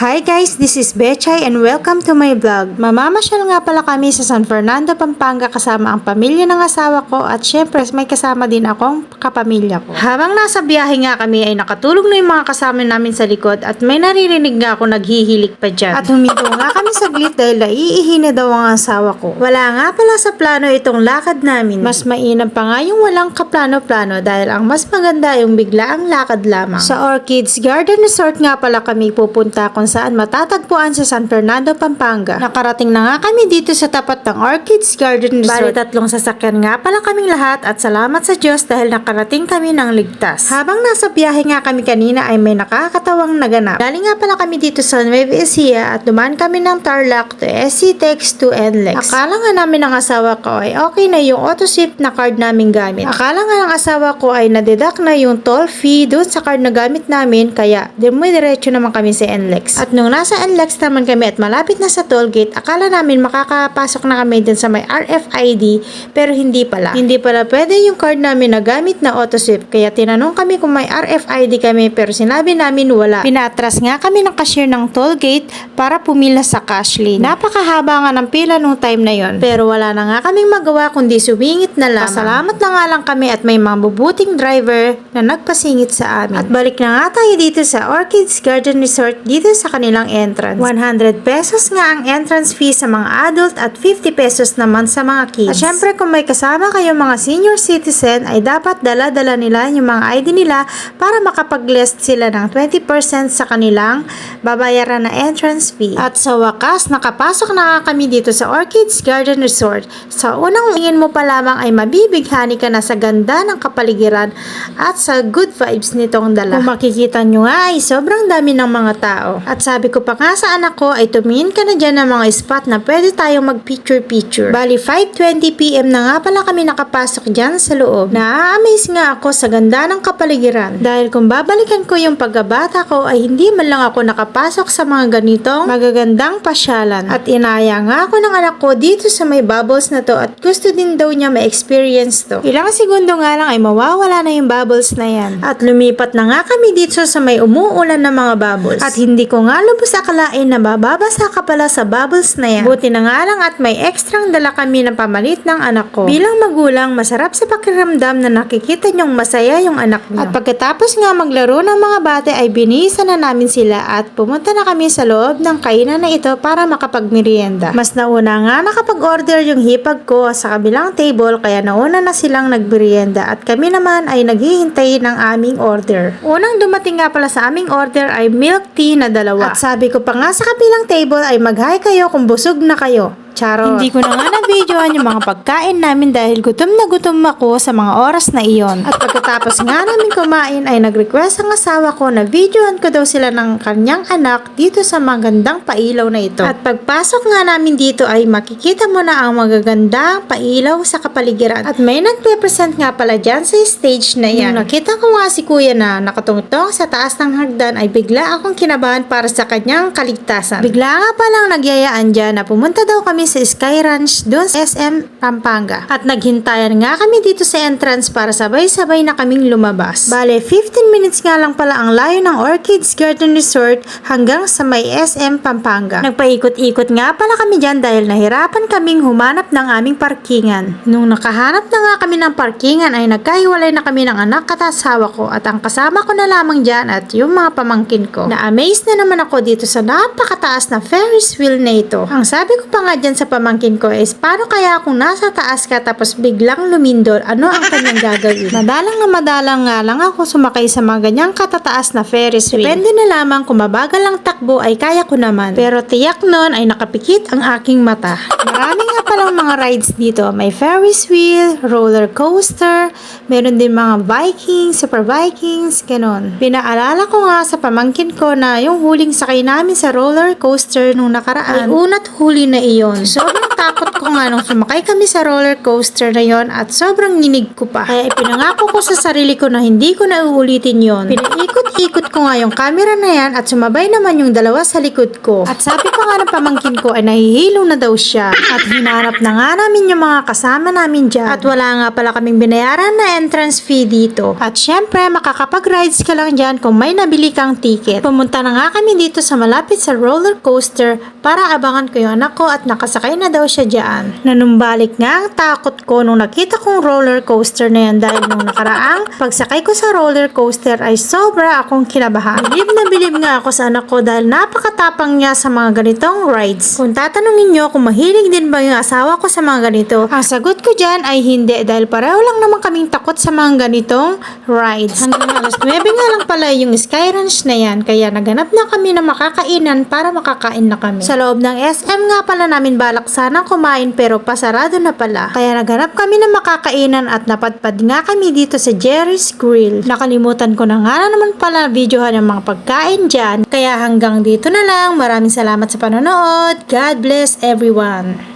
Hi guys, this is Bechay and welcome to my vlog. Mamamasyal nga pala kami sa San Fernando, Pampanga kasama ang pamilya ng asawa ko at syempre may kasama din akong kapamilya ko. Habang nasa biyahe nga kami ay nakatulog na yung mga kasama namin sa likod at may naririnig nga ako naghihilik pa dyan. At huminto nga kami saglit dahil naiihi na daw ang asawa ko. Wala nga pala sa plano itong lakad namin. Mas mainam pa nga yung walang kaplano-plano dahil ang mas maganda yung bigla ang lakad lamang. Sa Orchids Garden Resort nga pala kami pupunta kung saan matatagpuan sa San Fernando, Pampanga. Nakarating na nga kami dito sa tapat ng Orchids Garden Resort. Bali tatlong sasakyan nga pala kaming lahat at salamat sa Diyos dahil nakarating kami ng ligtas. Habang nasa biyahe nga kami kanina ay may nakakatawang naganap. Galing nga pala kami dito sa Nueva Ecija at dumaan kami ng Tarlac to SC Tex to NLEX. Akala nga namin ng asawa ko ay okay na yung auto-ship na card namin gamit. Akala nga ng asawa ko ay nadeduct na yung toll fee doon sa card na gamit namin kaya diretso naman kami sa NLEX. At nung nasa NLEX naman kami at malapit na sa toll gate, akala namin makakapasok na kami dun sa may RFID pero hindi pala. Hindi pala pwede yung card namin na gamit na auto-sweep kaya tinanong kami kung may RFID kami pero sinabi namin wala. Pinatras nga kami ng cashier ng toll gate para pumila sa cash lane. Napakahaba nga ng pila nung time na yon pero wala na nga kaming magawa kundi sumingit na lang. Pasalamat na nga lang kami at may mabubuting driver na nagpasingit sa amin. At balik na nga tayo dito sa Orchids Garden Resort dito sa kanilang entrance. 100 pesos nga ang entrance fee sa mga adult at 50 pesos naman sa mga kids. At syempre kung may kasama kayong mga senior citizen ay dapat dala-dala nila yung mga ID nila para makapag-list sila ng 20% sa kanilang babayaran na entrance fee. At sa wakas, nakapasok na kami dito sa Orchids Garden Resort. Sa unang tingin mo pa lamang ay mabibighani ka na sa ganda ng kapaligiran at sa good vibes nitong dala. Kung makikita nyo nga ay sobrang dami ng mga tao. At sabi ko pa nga sa anak ko ay tumingin ka na dyan ng mga spot na pwede tayong mag-picture-picture. Bali 5.20pm na nga pala kami nakapasok dyan sa loob. Na-amaze nga ako sa ganda ng kapaligiran. Dahil kung babalikan ko yung pagkabata ko ay hindi man lang ako nakapasok sa mga ganitong magagandang pasyalan. At inaya nga ako ng anak ko dito sa may bubbles na to at gusto din daw niya ma-experience to. Ilang segundo nga lang ay mawawala na yung bubbles na yan. At lumipat na nga kami dito sa may umuulan na mga bubbles. At hindi ko nga lubos akalain na bababasa ka pala sa bubbles na yan. Buti na nga lang at may ekstrang dala kami ng pamalit ng anak ko. Bilang magulang, masarap sa pakiramdam na nakikita niyong masaya yung anak niyo. At pagkatapos nga maglaro ng mga bate ay binisa na namin sila at pumunta na kami sa loob ng kainan na ito para makapagmerienda. Mas nauna nga nakapag-order yung hipag ko sa kabilang table kaya nauna na silang nagmerienda at kami naman ay naghihintay ng aming order. Unang dumating nga pala sa aming order ay milk tea na dalawa. At sabi ko pa nga sa kabilang table ay mag-hi kayo kung busog na kayo. Charot. Hindi ko na nga na-videoan yung mga pagkain namin dahil gutom na gutom ako sa mga oras na iyon. At pagkatapos nga namin kumain ay nag-request ang asawa ko na videoan ko daw sila ng kanyang anak dito sa magandang pailaw na ito. At pagpasok nga namin dito ay makikita mo na ang magagandang pailaw sa kapaligiran. At may nagpe-present nga pala dyan sa stage na yan. Nung nakita ko nga si kuya na nakatungtong sa taas ng hagdan ay bigla akong kinabahan para sa kanyang kaligtasan. Bigla nga palang nagyayaan dyan na pumunta daw kami sa Sky Ranch doon sa SM Pampanga. At naghintayan nga kami dito sa entrance para sabay-sabay na kaming lumabas. Bale, 15 minutes nga lang pala ang layo ng Orchids Garden Resort hanggang sa may SM Pampanga. Nagpaikot-ikot nga pala kami dyan dahil nahirapan kaming humanap ng aming parkingan. Nung nakahanap na nga kami ng parkingan ay nagkahiwalay na kami ng anak at asawa ko at ang kasama ko na lamang dyan at yung mga pamangkin ko. Na-amaze na naman ako dito sa napakataas na Ferris wheel na ito. Ang sabi ko pa nga dyan sa pamangkin ko is paano kaya kung nasa taas ka tapos biglang lumindol, ano ang kanyang gagawin? madalang na madalang nga lang ako sumakay sa mga ganyang katataas na Ferris wheel. Depende na lamang kung mabagal lang takbo ay kaya ko naman. Pero tiyak nun ay nakapikit ang aking mata. Marami nga palang mga rides dito. May Ferris wheel, roller coaster, meron din mga Vikings, Super Vikings, ganon. Pinaalala ko nga sa pamangkin ko na yung huling sakay namin sa roller coaster nung nakaraan ay unat huli na iyon. Yon. Sobrang takot ko nga nung sumakay kami sa roller coaster na yon at sobrang nginig ko pa. Kaya ipinangako ko sa sarili ko na hindi ko na uulitin yon. Pinaikot-ikot ko nga yung camera na yan at sumabay naman yung dalawa sa likod ko. At sabi pa nga ng pamangkin ko ay nahihilo na daw siya. At hinanap na nga namin yung mga kasama namin dyan. At wala nga pala kaming binayaran na entrance fee dito. At syempre, makakapag-rides ka lang dyan kung may nabili kang ticket. Pumunta na nga kami dito sa malapit sa roller coaster para abangan ko yung anak ko at nakasakay na daw siya dyan. Nanumbalik nga ang takot ko nung nakita kong roller coaster na yan dahil nung nakaraang pagsakay ko sa roller coaster ay sobra akong kinabahan. Bilib na bilib nga ako sa anak ko dahil napakatapang niya sa mga ganitong rides. Kung tatanungin nyo kung mahilig din ba yung asawa ko sa mga ganito, ang sagot ko dyan ay hindi dahil pareho lang naman kaming takot sa mga ganitong rides. Hanggang alas 9 nga lang pala yung Sky Ranch na yan kaya naganap na kami na makakainan para makakain na kami. Sa loob ng SM nga pala namin balak sanang kumain pero pasarado na pala. Kaya naganap kami na makakainan at napadpad nga kami dito sa Jerry's Grill. Nakalimutan ko na nga na naman pala videohan ng mga pagkain dyan. Kaya hanggang dito na lang. Maraming salamat sa panonood. God bless everyone.